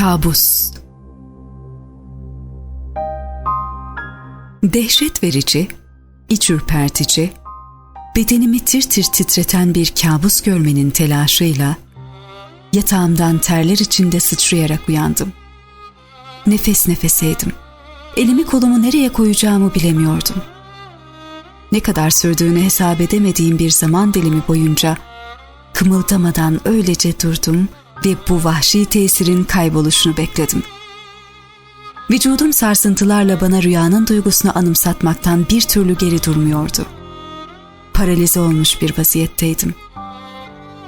Kabus Dehşet verici, iç ürpertici, bedenimi tir tir titreten bir kabus görmenin telaşıyla yatağımdan terler içinde sıçrayarak uyandım. Nefes nefeseydim. Elimi kolumu nereye koyacağımı bilemiyordum. Ne kadar sürdüğünü hesap edemediğim bir zaman dilimi boyunca kımıldamadan öylece durdum ve bu vahşi tesirin kayboluşunu bekledim. Vücudum sarsıntılarla bana rüyanın duygusunu anımsatmaktan bir türlü geri durmuyordu. Paralize olmuş bir vaziyetteydim.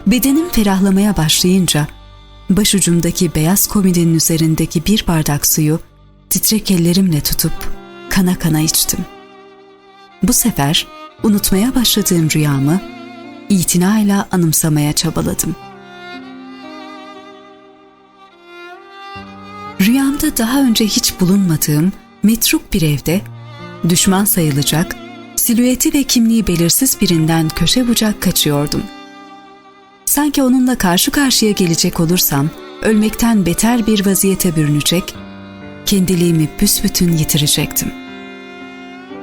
Bedenim ferahlamaya başlayınca başucumdaki beyaz komodinin üzerindeki bir bardak suyu titrek ellerimle tutup kana kana içtim. Bu sefer unutmaya başladığım rüyamı itinayla anımsamaya çabaladım. Daha önce hiç bulunmadığım metruk bir evde düşman sayılacak, silüeti ve kimliği belirsiz birinden köşe bucak kaçıyordum. Sanki onunla karşı karşıya gelecek olursam ölmekten beter bir vaziyete bürünecek, kendiliğimi büsbütün yitirecektim.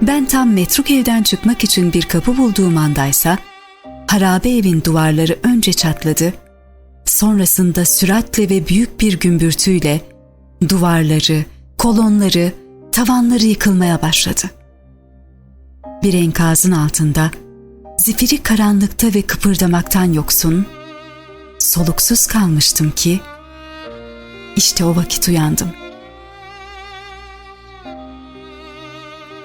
Ben tam metruk evden çıkmak için bir kapı bulduğum andaysa harabe evin duvarları önce çatladı, sonrasında süratle ve büyük bir gümbürtüyle duvarları, kolonları, tavanları yıkılmaya başladı. Bir enkazın altında, zifiri karanlıkta ve kıpırdamaktan yoksun, soluksuz kalmıştım ki, işte o vakit uyandım.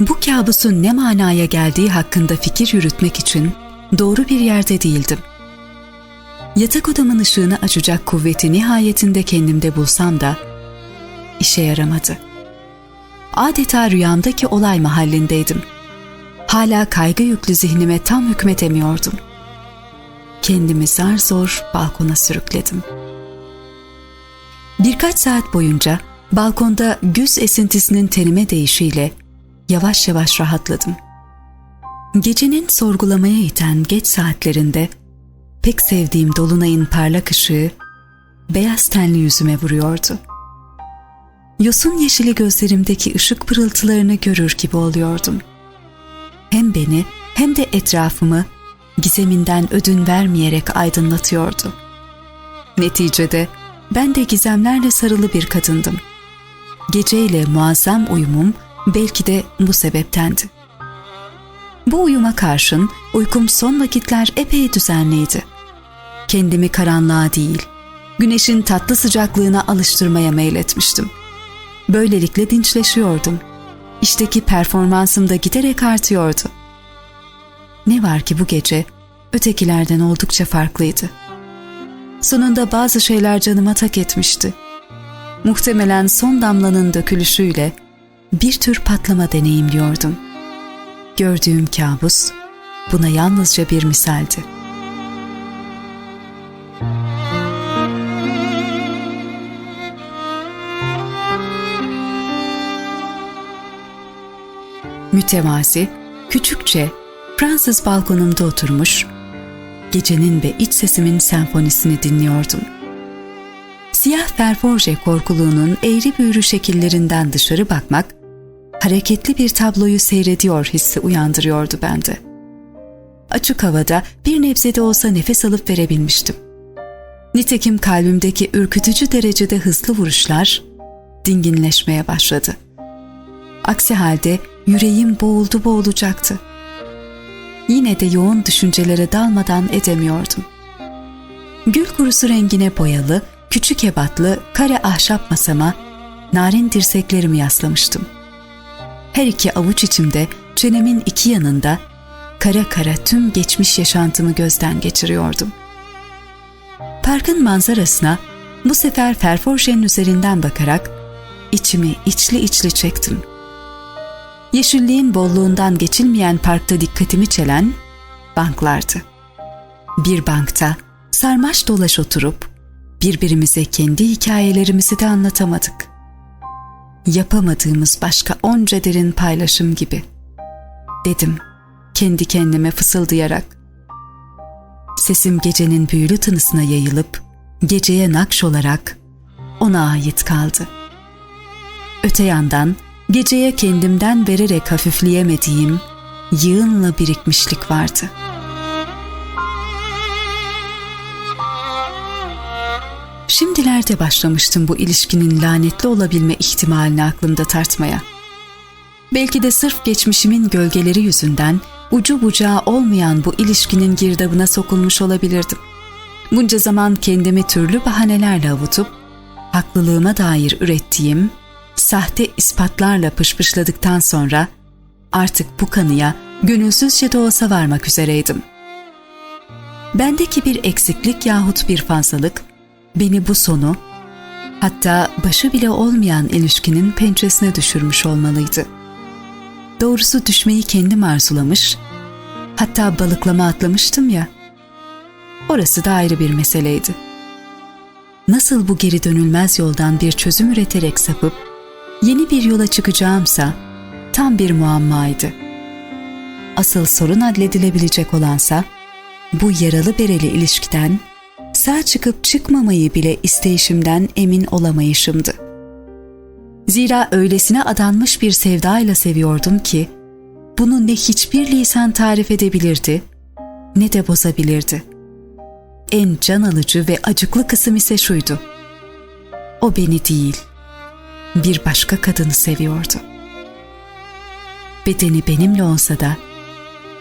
Bu kabusun ne manaya geldiği hakkında fikir yürütmek için doğru bir yerde değildim. Yatak odamın ışığını açacak kuvveti nihayetinde kendimde bulsam da işe yaramadı. Adeta rüyamdaki olay mahallindeydim. Hala kaygı yüklü zihnime tam hükmetemiyordum. Kendimi zar zor balkona sürükledim. Birkaç saat boyunca balkonda güz esintisinin tenime değişiyle yavaş yavaş rahatladım. Gecenin sorgulamaya iten geç saatlerinde pek sevdiğim dolunayın parlak ışığı beyaz tenli yüzüme vuruyordu. Yosun yeşili gözlerimdeki ışık pırıltılarını görür gibi oluyordum. Hem beni hem de etrafımı gizeminden ödün vermeyerek aydınlatıyordu. Neticede ben de gizemlerle sarılı bir kadındım. Geceyle muazzam uyumum belki de bu sebeptendi. Bu uyuma karşın uykum son vakitler epey düzenliydi. Kendimi karanlığa değil, güneşin tatlı sıcaklığına alıştırmaya meyletmiştim. Böylelikle dinçleşiyordum. İşteki performansım da giderek artıyordu. Ne var ki bu gece ötekilerden oldukça farklıydı. Sonunda bazı şeyler canıma tak etmişti. Muhtemelen son damlanın dökülüşüyle bir tür patlama deneyimliyordum. Gördüğüm kabus buna yalnızca bir misaldi. Mütevazi, küçükçe Fransız balkonumda oturmuş, gecenin ve iç sesimin senfonisini dinliyordum. Siyah ferforje korkuluğunun eğri büğrü şekillerinden dışarı bakmak, hareketli bir tabloyu seyrediyor hissi uyandırıyordu bende. Açık havada bir nebze de olsa nefes alıp verebilmiştim. Nitekim kalbimdeki ürkütücü derecede hızlı vuruşlar dinginleşmeye başladı. Aksi halde yüreğim boğuldu boğulacaktı. Yine de yoğun düşüncelere dalmadan edemiyordum. Gül kurusu rengine boyalı, küçük ebatlı, kare ahşap masama narin dirseklerimi yaslamıştım. Her iki avuç içimde, çenemin iki yanında kara kara tüm geçmiş yaşantımı gözden geçiriyordum. Parkın manzarasına bu sefer ferforjenin üzerinden bakarak içimi içli içli çektim.'' Yeşilliğin bolluğundan geçilmeyen parkta dikkatimi çelen banklardı. Bir bankta sarmaş dolaş oturup birbirimize kendi hikayelerimizi de anlatamadık. Yapamadığımız başka onca derin paylaşım gibi. Dedim kendi kendime fısıldayarak. Sesim gecenin büyülü tınısına yayılıp geceye nakş olarak ona ait kaldı. Öte yandan geceye kendimden vererek hafifleyemediğim yığınla birikmişlik vardı. Şimdilerde başlamıştım bu ilişkinin lanetli olabilme ihtimalini aklımda tartmaya. Belki de sırf geçmişimin gölgeleri yüzünden ucu bucağı olmayan bu ilişkinin girdabına sokulmuş olabilirdim. Bunca zaman kendimi türlü bahanelerle avutup, haklılığıma dair ürettiğim sahte ispatlarla pışpışladıktan sonra artık bu kanıya gönülsüzce de olsa varmak üzereydim. Bendeki bir eksiklik yahut bir fazlalık beni bu sonu, hatta başı bile olmayan ilişkinin pençesine düşürmüş olmalıydı. Doğrusu düşmeyi kendim arzulamış, hatta balıklama atlamıştım ya, orası da ayrı bir meseleydi. Nasıl bu geri dönülmez yoldan bir çözüm üreterek sapıp, yeni bir yola çıkacağımsa, tam bir muammaydı. Asıl sorun halledilebilecek olansa, bu yaralı bereli ilişkiden sağ çıkıp çıkmamayı bile isteyişimden emin olamayışımdı. Zira öylesine adanmış bir sevdayla seviyordum ki, bunu ne hiçbir lisan tarif edebilirdi, ne de bozabilirdi. En can alıcı ve acıklı kısım ise şuydu. O beni değil, bir başka kadını seviyordu. Bedeni benimle olsa da,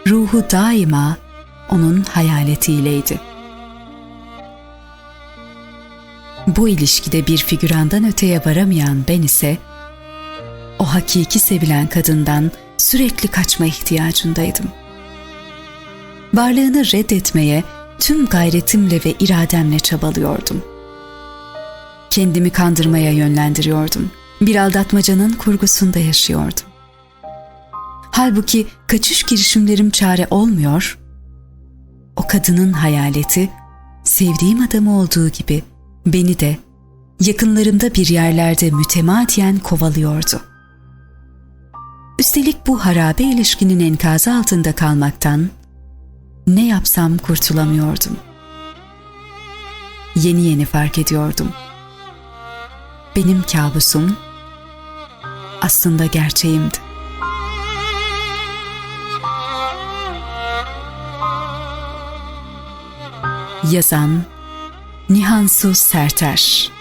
ruhu daima onun hayaletiyleydi.'' Bu ilişkide bir figürandan öteye varamayan ben ise o hakiki sevilen kadından sürekli kaçma ihtiyacındaydım. Varlığını reddetmeye tüm gayretimle ve irademle çabalıyordum. Kendimi kandırmaya yönlendiriyordum. Bir aldatmacanın kurgusunda yaşıyordum. Halbuki kaçış girişimlerim çare olmuyor, o kadının hayaleti sevdiğim adamı olduğu gibi beni de yakınlarımda bir yerlerde mütemadiyen kovalıyordu. Üstelik bu harabe ilişkinin enkazı altında kalmaktan ne yapsam kurtulamıyordum. Yeni yeni fark ediyordum. Benim kabusum aslında gerçeğimdi. Yazan Nihansu Serter